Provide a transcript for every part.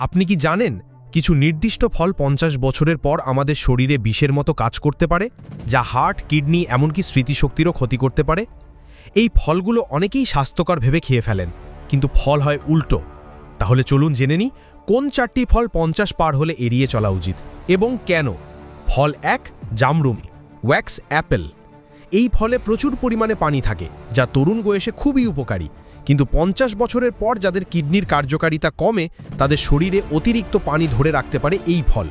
আপনি কি জানেন কিছু নির্দিষ্ট ফল পঞ্চাশ বছরের পর আমাদের শরীরে বিষের মতো কাজ করতে পারে, যা হার্ট, কিডনি, এমনকি স্মৃতিশক্তিরও ক্ষতি করতে পারে? এই ফলগুলো অনেকেই স্বাস্থ্যকর ভেবে খেয়ে ফেলেন, কিন্তু ফল হয় উল্টো। তাহলে চলুন জেনে নিই, কোন চারটি ফল পঞ্চাশ পার হলে এড়িয়ে চলা উচিত এবং কেন? ফল এক জামরুম ওয়্যাক্স অ্যাপেল। এই ফলে প্রচুর পরিমাণে পানি থাকে, যা তরুণ বয়সে খুবই উপকারী। কিন্তু পঞ্চাশ বছরের পর যাদের কিডনির কার্যকারিতা কমে, তাদের শরীরে অতিরিক্ত পানি ধরে রাখতে পারে এই ফল।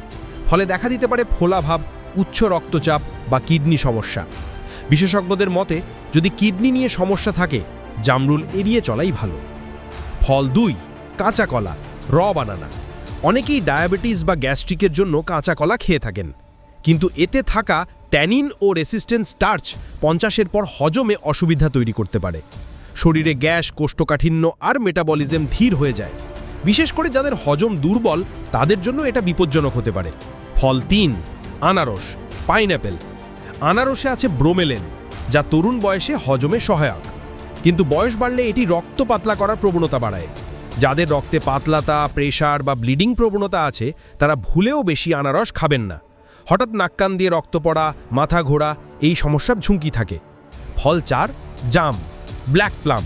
ফলে দেখা দিতে পারে ফোলাভাব উচ্চ রক্তচাপ বা কিডনি সমস্যা। বিশেষজ্ঞদের মতে, যদি কিডনি নিয়ে সমস্যা থাকে, জামরুল এড়িয়ে চলাই ভালো। ফল দুই, কাঁচা কলা, র বানানা। অনেকেই ডায়াবেটিস বা গ্যাস্ট্রিকের জন্য কাঁচা কলা খেয়ে থাকেন। কিন্তু এতে থাকা ট্যানিন ও রেসিস্ট্যান্স স্টার্চ পঞ্চাশের পর হজমে অসুবিধা তৈরি করতে পারে। শরীরে গ্যাস, কোষ্ঠকাঠিন্য আর মেটাবলিজম ধীর হয়ে যায়। বিশেষ করে যাদের হজম দুর্বল, তাদের জন্য এটা বিপজ্জনক হতে পারে। ফল তিন, আনারস, পাইনঅ্যাপেল। আনারসে আছে ব্রোমেলেন, যা তরুণ বয়সে হজমে সহায়ক। কিন্তু বয়স বাড়লে এটি রক্ত পাতলা করার প্রবণতা বাড়ায়। যাদের রক্তে পাতলাতা প্রেশার বা ব্লিডিং প্রবণতা আছে, তারা ভুলেও বেশি আনারস খাবেন না। হঠাৎ নাক্কান দিয়ে রক্ত পড়া, মাথা ঘোরা, এই সমস্যার ঝুঁকি থাকে। ফল চার, জাম, ব্ল্যাক প্লাম।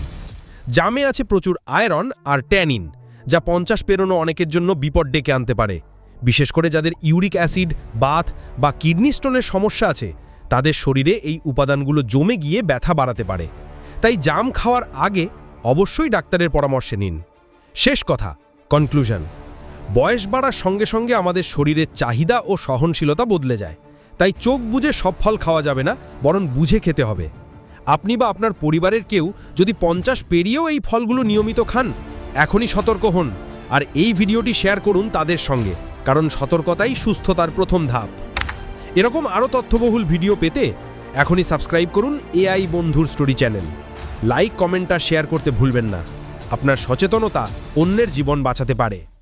জামে আছে প্রচুর আয়রন আর ট্যানিন, যা পঞ্চাশ পেরোনো অনেকের জন্য বিপদ ডেকে আনতে পারে। বিশেষ করে যাদের ইউরিক অ্যাসিড, বাথ বা কিডনি স্টোনের সমস্যা আছে, তাদের শরীরে এই উপাদানগুলো জমে গিয়ে ব্যথা বাড়াতে পারে। তাই জাম খাওয়ার আগে অবশ্যই ডাক্তারের পরামর্শে নিন। শেষ কথা কনক্লুশন বয়স বাড়ার সঙ্গে সঙ্গে আমাদের শরীরের চাহিদা ও সহনশীলতা বদলে যায়। তাই চোখ বুঝে সব ফল খাওয়া যাবে না, বরং বুঝে খেতে হবে। আপনি বা আপনার পরিবারের কেউ যদি পঞ্চাশ পেরিয়েও এই ফলগুলো নিয়মিত খান, এখনই সতর্ক হন আর এই ভিডিওটি শেয়ার করুন তাদের সঙ্গে, কারণ সতর্কতাই সুস্থতার প্রথম ধাপ। এরকম আরও তথ্যবহুল ভিডিও পেতে এখনই সাবস্ক্রাইব করুন এআই বন্ধুর স্টোরি চ্যানেল। লাইক, কমেন্ট আর শেয়ার করতে ভুলবেন না। আপনার সচেতনতা অন্যের জীবন বাঁচাতে পারে।